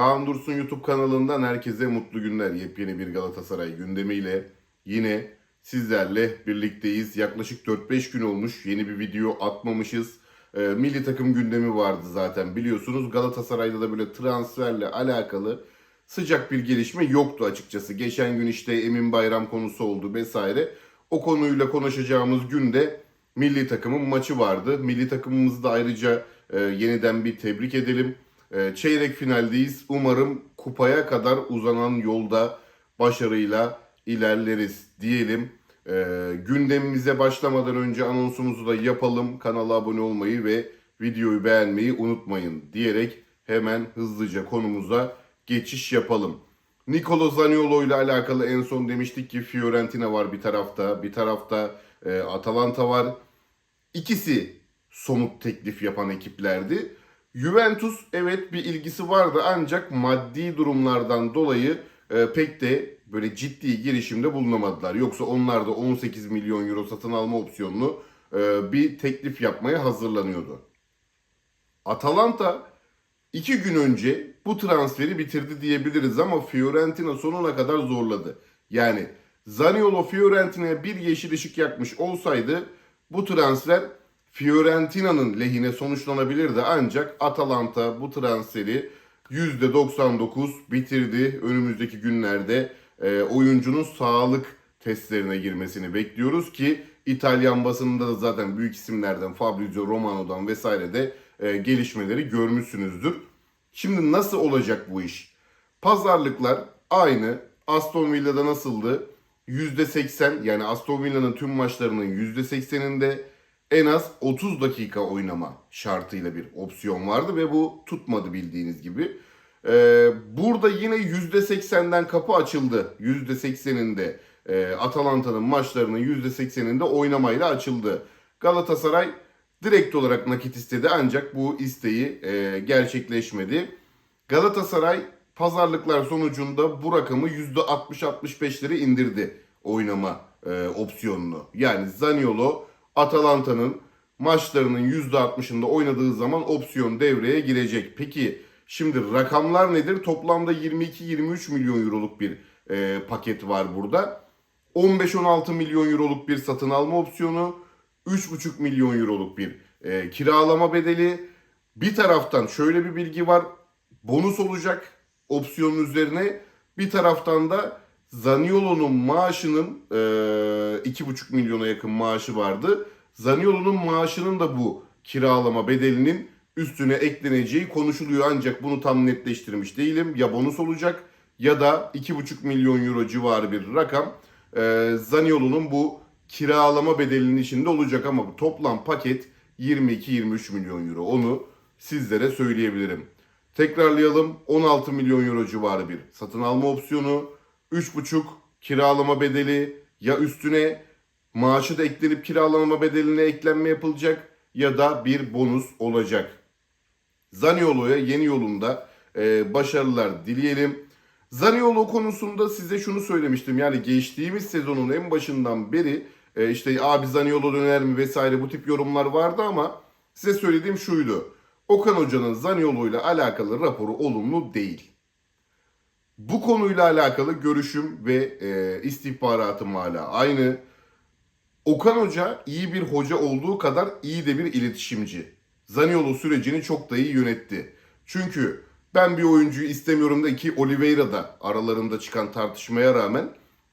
Kaan Dursun YouTube kanalından herkese mutlu günler. Yepyeni bir Galatasaray gündemiyle yine sizlerle birlikteyiz. Yaklaşık 4-5 gün olmuş yeni bir video atmamışız. Ee, milli takım gündemi vardı zaten biliyorsunuz. Galatasaray'da da böyle transferle alakalı sıcak bir gelişme yoktu açıkçası. Geçen gün işte Emin Bayram konusu oldu vesaire. O konuyla konuşacağımız günde milli takımın maçı vardı. Milli takımımızı da ayrıca e, yeniden bir tebrik edelim. E, çeyrek finaldeyiz. Umarım kupaya kadar uzanan yolda başarıyla ilerleriz diyelim. E, gündemimize başlamadan önce anonsumuzu da yapalım. Kanala abone olmayı ve videoyu beğenmeyi unutmayın diyerek hemen hızlıca konumuza geçiş yapalım. Nicolo Zaniolo ile alakalı en son demiştik ki Fiorentina var bir tarafta, bir tarafta e, Atalanta var. İkisi somut teklif yapan ekiplerdi. Juventus evet bir ilgisi vardı ancak maddi durumlardan dolayı e, pek de böyle ciddi girişimde bulunamadılar. Yoksa onlar da 18 milyon euro satın alma opsiyonlu e, bir teklif yapmaya hazırlanıyordu. Atalanta iki gün önce bu transferi bitirdi diyebiliriz ama Fiorentina sonuna kadar zorladı. Yani Zaniolo Fiorentina'ya bir yeşil ışık yakmış olsaydı bu transfer Fiorentina'nın lehine sonuçlanabilirdi ancak Atalanta bu transferi %99 bitirdi. Önümüzdeki günlerde e, oyuncunun sağlık testlerine girmesini bekliyoruz ki İtalyan basınında da zaten büyük isimlerden Fabrizio Romano'dan vesaire de e, gelişmeleri görmüşsünüzdür. Şimdi nasıl olacak bu iş? Pazarlıklar aynı. Aston Villa'da nasıldı? %80 yani Aston Villa'nın tüm maçlarının %80'inde en az 30 dakika oynama şartıyla bir opsiyon vardı ve bu tutmadı bildiğiniz gibi. Ee, burada yine %80'den kapı açıldı. %80'inde e, Atalanta'nın maçlarının %80'inde oynamayla açıldı. Galatasaray direkt olarak nakit istedi ancak bu isteği e, gerçekleşmedi. Galatasaray pazarlıklar sonucunda bu rakamı %60-65'lere indirdi oynama e, opsiyonunu. Yani Zaniolo Atalanta'nın maçlarının %60'ında oynadığı zaman opsiyon devreye girecek. Peki şimdi rakamlar nedir? Toplamda 22-23 milyon euroluk bir e, paket var burada. 15-16 milyon euroluk bir satın alma opsiyonu, 3,5 milyon euroluk bir e, kiralama bedeli. Bir taraftan şöyle bir bilgi var. Bonus olacak opsiyonun üzerine. Bir taraftan da Zaniolo'nun maaşının e, 2,5 milyona yakın maaşı vardı. Zaniolo'nun maaşının da bu kiralama bedelinin üstüne ekleneceği konuşuluyor ancak bunu tam netleştirmiş değilim. Ya bonus olacak ya da 2,5 milyon euro civarı bir rakam e, Zaniolo'nun bu kiralama bedelinin içinde olacak ama bu toplam paket 22-23 milyon euro. Onu sizlere söyleyebilirim. Tekrarlayalım 16 milyon euro civarı bir satın alma opsiyonu, 3,5 kiralama bedeli ya üstüne maaşı da eklenip kiralama bedeline eklenme yapılacak ya da bir bonus olacak. Zaniolo'ya yeni yolunda e, başarılar dileyelim. Zaniolo konusunda size şunu söylemiştim. Yani geçtiğimiz sezonun en başından beri e, işte abi Zaniolo döner mi vesaire bu tip yorumlar vardı ama size söylediğim şuydu. Okan Hoca'nın Zaniolo ile alakalı raporu olumlu değil. Bu konuyla alakalı görüşüm ve e, istihbaratım hala aynı. Okan Hoca iyi bir hoca olduğu kadar iyi de bir iletişimci. Zaniolo sürecini çok da iyi yönetti. Çünkü ben bir oyuncuyu istemiyorum da ki Oliveira da aralarında çıkan tartışmaya rağmen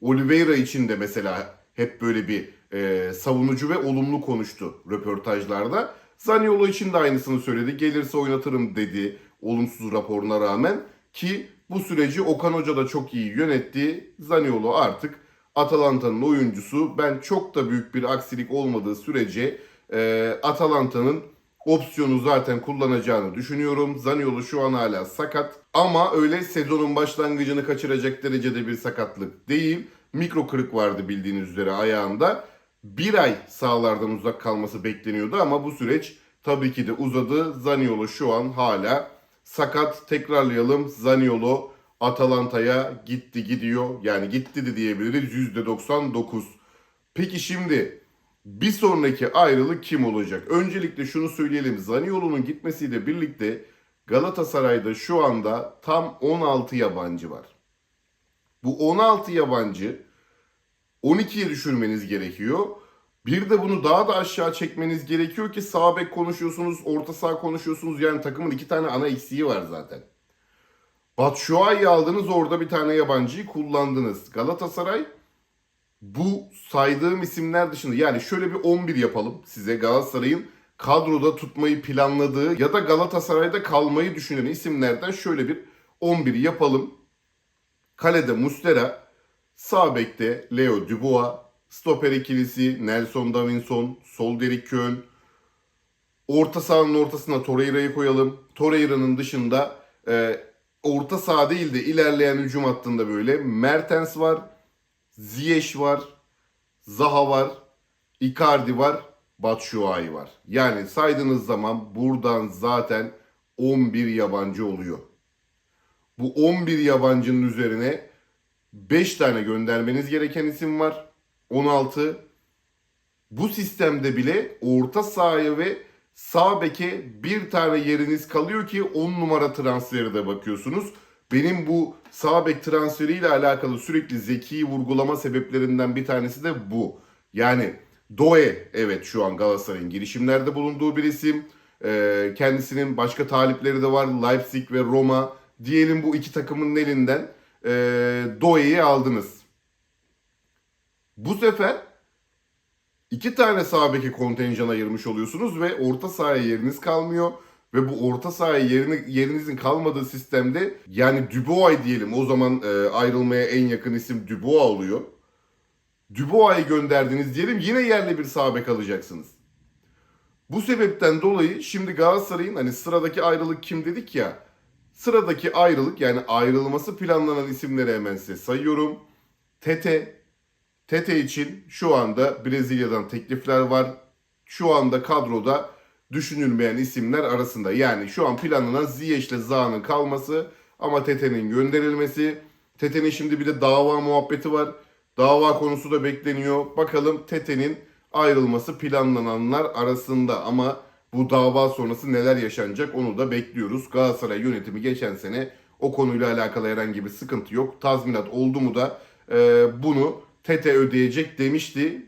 Oliveira için de mesela hep böyle bir e, savunucu ve olumlu konuştu röportajlarda. Zaniolo için de aynısını söyledi. Gelirse oynatırım dedi olumsuz raporuna rağmen ki bu süreci Okan Hoca da çok iyi yönetti. Zaniolo artık Atalanta'nın oyuncusu. Ben çok da büyük bir aksilik olmadığı sürece e, Atalanta'nın opsiyonu zaten kullanacağını düşünüyorum. Zaniolo şu an hala sakat ama öyle sezonun başlangıcını kaçıracak derecede bir sakatlık değil. Mikro kırık vardı bildiğiniz üzere ayağında. Bir ay sahalardan uzak kalması bekleniyordu ama bu süreç tabii ki de uzadı. Zaniolo şu an hala sakat. Tekrarlayalım. Zaniolo Atalanta'ya gitti gidiyor. Yani gitti de diyebiliriz %99. Peki şimdi bir sonraki ayrılık kim olacak? Öncelikle şunu söyleyelim. Zaniolo'nun gitmesiyle birlikte Galatasaray'da şu anda tam 16 yabancı var. Bu 16 yabancı 12'ye düşürmeniz gerekiyor. Bir de bunu daha da aşağı çekmeniz gerekiyor ki sağ bek konuşuyorsunuz, orta saha konuşuyorsunuz. Yani takımın iki tane ana eksiği var zaten. Batshuayi'yi aldınız orada bir tane yabancıyı kullandınız. Galatasaray bu saydığım isimler dışında yani şöyle bir 11 yapalım size Galatasaray'ın kadroda tutmayı planladığı ya da Galatasaray'da kalmayı düşünen isimlerden şöyle bir 11 yapalım. Kalede Mustera, sağ bekte Leo Dubois, stoper ikilisi Nelson Davinson, sol Derek Köhn, orta sahanın ortasına Torreira'yı koyalım. Torreira'nın dışında e, orta saha değil de ilerleyen hücum hattında böyle Mertens var, Ziyech var, Zaha var, Icardi var, Batshuayi var. Yani saydığınız zaman buradan zaten 11 yabancı oluyor. Bu 11 yabancının üzerine 5 tane göndermeniz gereken isim var. 16. Bu sistemde bile orta sahaya ve sağ beke bir tane yeriniz kalıyor ki 10 numara transferi de bakıyorsunuz. Benim bu sağ bek transferiyle alakalı sürekli zeki vurgulama sebeplerinden bir tanesi de bu. Yani Doe evet şu an Galatasaray'ın girişimlerde bulunduğu bir isim. Ee, kendisinin başka talipleri de var. Leipzig ve Roma. Diyelim bu iki takımın elinden e, Doe'yi aldınız. Bu sefer iki tane sağ beki kontenjan ayırmış oluyorsunuz ve orta sahaya yeriniz kalmıyor. Ve bu orta sahaya yerini, yerinizin kalmadığı sistemde yani Dubois diyelim o zaman e, ayrılmaya en yakın isim Dubois oluyor. Dubois'ı gönderdiniz diyelim yine yerli bir sağ bek alacaksınız. Bu sebepten dolayı şimdi Galatasaray'ın hani sıradaki ayrılık kim dedik ya sıradaki ayrılık yani ayrılması planlanan isimleri hemen size sayıyorum. Tete, Tete için şu anda Brezilya'dan teklifler var. Şu anda kadroda düşünülmeyen isimler arasında. Yani şu an planlanan Ziyech ile Zaha'nın kalması ama Tete'nin gönderilmesi. Tete'nin şimdi bir de dava muhabbeti var. Dava konusu da bekleniyor. Bakalım Tete'nin ayrılması planlananlar arasında ama bu dava sonrası neler yaşanacak onu da bekliyoruz. Galatasaray yönetimi geçen sene o konuyla alakalı herhangi bir sıkıntı yok. Tazminat oldu mu da e, bunu Tete ödeyecek demişti.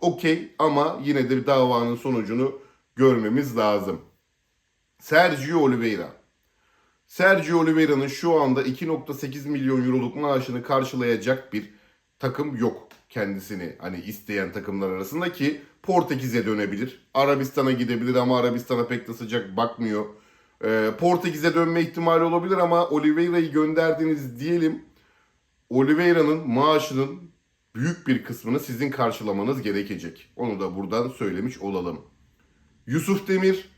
Okey ama yine de davanın sonucunu görmemiz lazım. Sergio Oliveira. Sergio Oliveira'nın şu anda 2.8 milyon euroluk maaşını karşılayacak bir takım yok kendisini hani isteyen takımlar arasında ki Portekiz'e dönebilir. Arabistan'a gidebilir ama Arabistan'a pek de sıcak bakmıyor. Ee, Portekiz'e dönme ihtimali olabilir ama Oliveira'yı gönderdiğiniz diyelim. Oliveira'nın maaşının büyük bir kısmını sizin karşılamanız gerekecek. Onu da buradan söylemiş olalım. Yusuf Demir,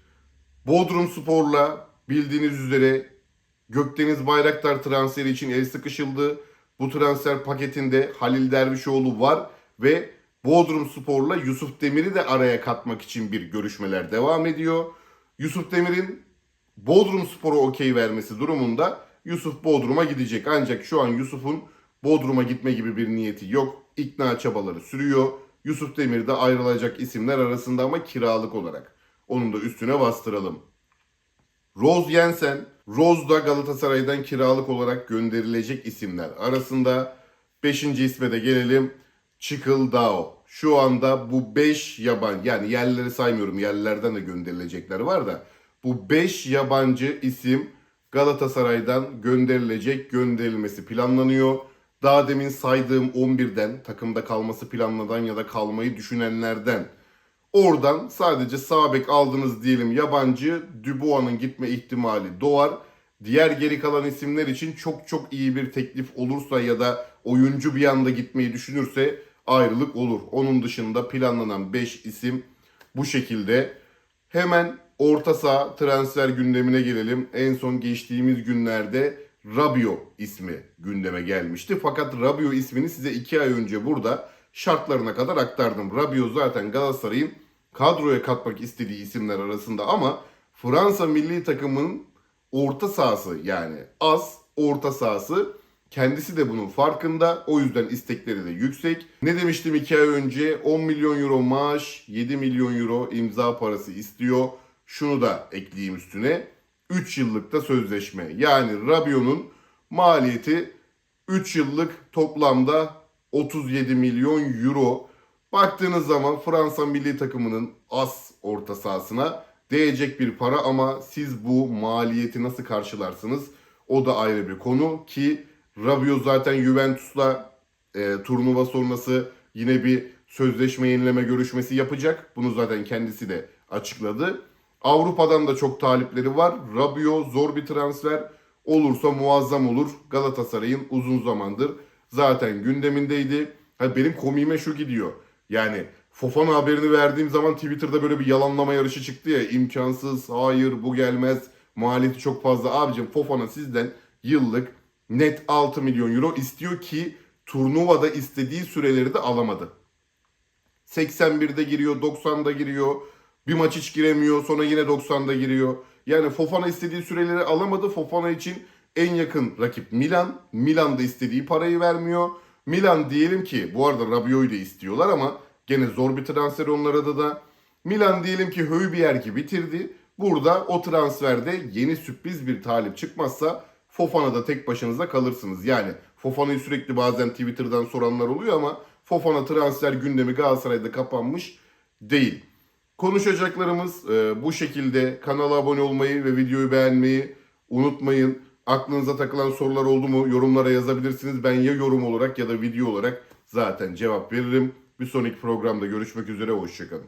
Bodrum Spor'la bildiğiniz üzere Gökdeniz Bayraktar transferi için el sıkışıldı. Bu transfer paketinde Halil Dervişoğlu var ve Bodrum Spor'la Yusuf Demir'i de araya katmak için bir görüşmeler devam ediyor. Yusuf Demir'in Bodrum Spor'a okey vermesi durumunda Yusuf Bodrum'a gidecek. Ancak şu an Yusuf'un Bodrum'a gitme gibi bir niyeti yok. İkna çabaları sürüyor. Yusuf Demir de ayrılacak isimler arasında ama kiralık olarak. Onun da üstüne bastıralım. Rose Jensen, Rose da Galatasaray'dan kiralık olarak gönderilecek isimler arasında. Beşinci isme de gelelim. Çıkıl Dao. Şu anda bu 5 yaban yani yerleri saymıyorum yerlerden de gönderilecekler var da bu 5 yabancı isim Galatasaray'dan gönderilecek gönderilmesi planlanıyor. Daha demin saydığım 11'den takımda kalması planlanan ya da kalmayı düşünenlerden oradan sadece sağ bek aldınız diyelim yabancı Dubois'ın gitme ihtimali doğar. Diğer geri kalan isimler için çok çok iyi bir teklif olursa ya da oyuncu bir anda gitmeyi düşünürse ayrılık olur. Onun dışında planlanan 5 isim bu şekilde. Hemen orta saha transfer gündemine gelelim. En son geçtiğimiz günlerde Rabio ismi gündeme gelmişti. Fakat Rabio ismini size 2 ay önce burada şartlarına kadar aktardım. Rabio zaten Galatasaray'ın kadroya katmak istediği isimler arasında ama Fransa milli takımının orta sahası yani az orta sahası Kendisi de bunun farkında. O yüzden istekleri de yüksek. Ne demiştim 2 ay önce? 10 milyon euro maaş, 7 milyon euro imza parası istiyor. Şunu da ekleyeyim üstüne. 3 yıllık da sözleşme. Yani Rabiot'un maliyeti 3 yıllık toplamda 37 milyon euro. Baktığınız zaman Fransa milli takımının as orta sahasına değecek bir para ama siz bu maliyeti nasıl karşılarsınız? O da ayrı bir konu ki Rabiot zaten Juventus'la e, turnuva sonrası yine bir sözleşme yenileme görüşmesi yapacak. Bunu zaten kendisi de açıkladı. Avrupa'dan da çok talipleri var. Rabiot zor bir transfer. Olursa muazzam olur. Galatasaray'ın uzun zamandır zaten gündemindeydi. Ha, benim komiğime şu gidiyor. Yani Fofana haberini verdiğim zaman Twitter'da böyle bir yalanlama yarışı çıktı ya. imkansız, hayır bu gelmez, maliyeti çok fazla. Abicim Fofana sizden yıllık net 6 milyon euro istiyor ki turnuvada istediği süreleri de alamadı. 81'de giriyor, 90'da giriyor. Bir maç hiç giremiyor, sonra yine 90'da giriyor. Yani Fofana istediği süreleri alamadı. Fofana için en yakın rakip Milan. Milan da istediği parayı vermiyor. Milan diyelim ki bu arada Rabiot'u da istiyorlar ama gene zor bir transfer onlara da da. Milan diyelim ki Höybjerg'i bitirdi. Burada o transferde yeni sürpriz bir talip çıkmazsa Fofana'da tek başınıza kalırsınız. Yani Fofana'yı sürekli bazen Twitter'dan soranlar oluyor ama Fofana transfer gündemi Galatasaray'da kapanmış değil. Konuşacaklarımız e, bu şekilde. Kanala abone olmayı ve videoyu beğenmeyi unutmayın. Aklınıza takılan sorular oldu mu yorumlara yazabilirsiniz. Ben ya yorum olarak ya da video olarak zaten cevap veririm. Bir sonraki programda görüşmek üzere. Hoşçakalın.